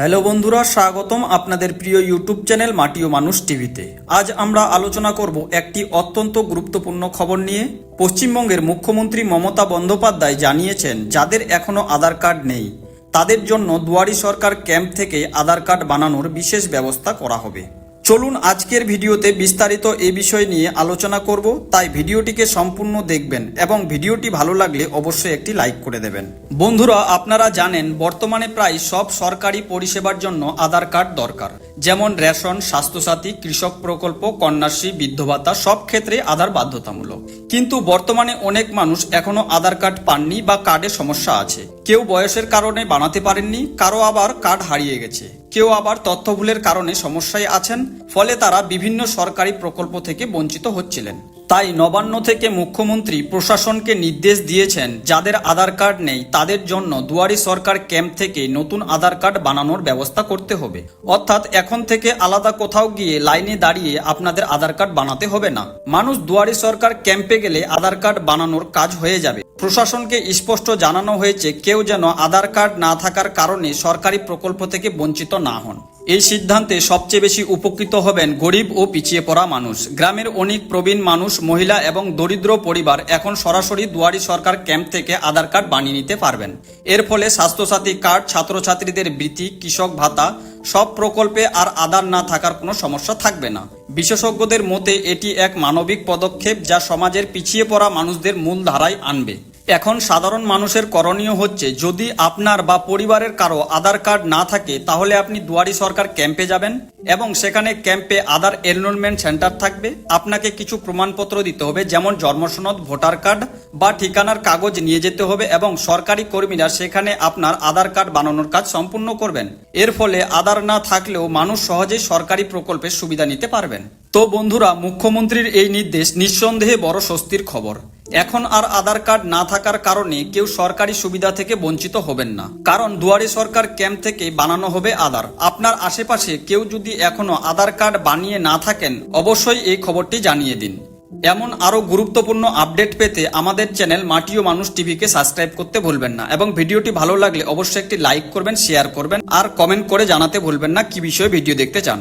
Hello বন্ধুরা, স্বাগতম আপনাদের প্রিয় ইউটিউব চ্যানেল মাটি ও মানুষ টিভিতে। আজ আমরা আলোচনা করব একটি অত্যন্ত গুরুত্বপূর্ণ খবর নিয়ে। পশ্চিমবঙ্গের মুখ্যমন্ত্রী মমতা বন্দ্যোপাধ্যায় জানিয়েছেন, যাদের এখনও আধার কার্ড নেই, তাদের জন্য দুয়ারি সরকার ক্যাম্প থেকে আধার কার্ড বানানোর বিশেষ ব্যবস্থা করা হবে। চলুন আজকের ভিডিওতে বিস্তারিত এ বিষয় নিয়ে আলোচনা করব। তাই ভিডিওটিকে সম্পূর্ণ দেখবেন এবং ভিডিওটি ভালো লাগলে অবশ্যই একটি লাইক করে দেবেন। বন্ধুরা, আপনারা জানেন বর্তমানে প্রায় সব সরকারি পরিষেবার জন্য আধার কার্ড দরকার। যেমন রেশন, স্বাস্থ্যসাথী, কৃষক প্রকল্প, কন্যাশ্রী, বৃদ্ধ ভাতা সব ক্ষেত্রে আধার বাধ্যতামূলক। কিন্তু বর্তমানে অনেক মানুষ এখনও আধার কার্ড পাননি বা কার্ডে সমস্যা আছে। কেউ বয়সের কারণে বানাতে পারেননি, কারও আবার কার্ড হারিয়ে গেছে। কেউ আবার তথ্য ভুলের কারণে সমস্যায় আছেন, ফলে তারা বিভিন্ন সরকারি প্রকল্প থেকে বঞ্চিত হচ্ছিলেন। তাই নবান্ন থেকে মুখ্যমন্ত্রী প্রশাসনকে নির্দেশ দিয়েছেন, যাদের আধার কার্ড নেই, তাদের জন্য দুয়ারি সরকার ক্যাম্প থেকে নতুন আধার কার্ড বানানোর ব্যবস্থা করতে হবে। অর্থাৎ এখন থেকে আলাদা কোথাও গিয়ে লাইনে দাঁড়িয়ে আপনাদের আধার কার্ড বানাতে হবে না। মানুষ দুয়ারি সরকার ক্যাম্পে গেলে আধার কার্ড বানানোর কাজ হয়ে যাবে। প্রশাসনকে স্পষ্ট জানানো হয়েছে, কেউ যেন আধার কার্ড না থাকার কারণে সরকারি প্রকল্প থেকে বঞ্চিত না হন। এই সিদ্ধান্তে সবচেয়ে বেশি উপকৃত হবেন গরিব ও পিছিয়ে পড়া মানুষ। গ্রামের অনেক প্রবীণ মানুষ, মহিলা এবং দরিদ্র পরিবার এখন সরাসরি দুয়ারি সরকার ক্যাম্প থেকে আধার কার্ড বানিয়ে নিতে পারবেন। এর ফলে স্বাস্থ্যসাথী কার্ড, ছাত্রছাত্রীদের বৃত্তি, কৃষক ভাতা, সব প্রকল্পে আর আধার না থাকার কোনো সমস্যা থাকবে না। বিশেষজ্ঞদের মতে এটি এক মানবিক পদক্ষেপ যা সমাজের পিছিয়ে পড়া মানুষদের মূল ধারায় আনবে। এখন সাধারণ মানুষের করণীয় হচ্ছে, যদি আপনার বা পরিবারের কারও আধার কার্ড না থাকে, তাহলে আপনি দুয়ারি সরকার ক্যাম্পে যাবেন এবং সেখানে ক্যাম্পে আধার এনরোলমেন্ট সেন্টার থাকবে। আপনাকে কিছু প্রমাণপত্র দিতে হবে, যেমন জন্মসনদ, ভোটার কার্ড বা ঠিকানার কাগজ নিয়ে যেতে হবে এবং সরকারি কর্মীরা সেখানে আপনার আধার কার্ড বানানোর কাজ সম্পূর্ণ করবেন। এর ফলে আধার না থাকলেও মানুষ সহজেই সরকারি প্রকল্পের সুবিধা নিতে পারবেন। তো বন্ধুরা, মুখ্যমন্ত্রীর এই নির্দেশ নিঃসন্দেহে বড় স্বস্তির খবর। এখন আর আধার কার্ড না থাকার কারণে কেউ সরকারি সুবিধা থেকে বঞ্চিত হবেন না। কারণ দুয়ারে সরকার ক্যাম্প থেকে বানানো হবে আধার। আপনার আশেপাশে কেউ যদি এখনও আধার কার্ড বানিয়ে না থাকেন, অবশ্যই এই খবরটি জানিয়ে দিন। এমন আরও গুরুত্বপূর্ণ আপডেট পেতে আমাদের চ্যানেল মাটি ও মানুষ টিভিকে সাবস্ক্রাইব করতে ভুলবেন না এবং ভিডিওটি ভালো লাগলে অবশ্যই একটি লাইক করবেন, শেয়ার করবেন আর কমেন্ট করে জানাতে ভুলবেন না কি বিষয়ে ভিডিও দেখতে চান।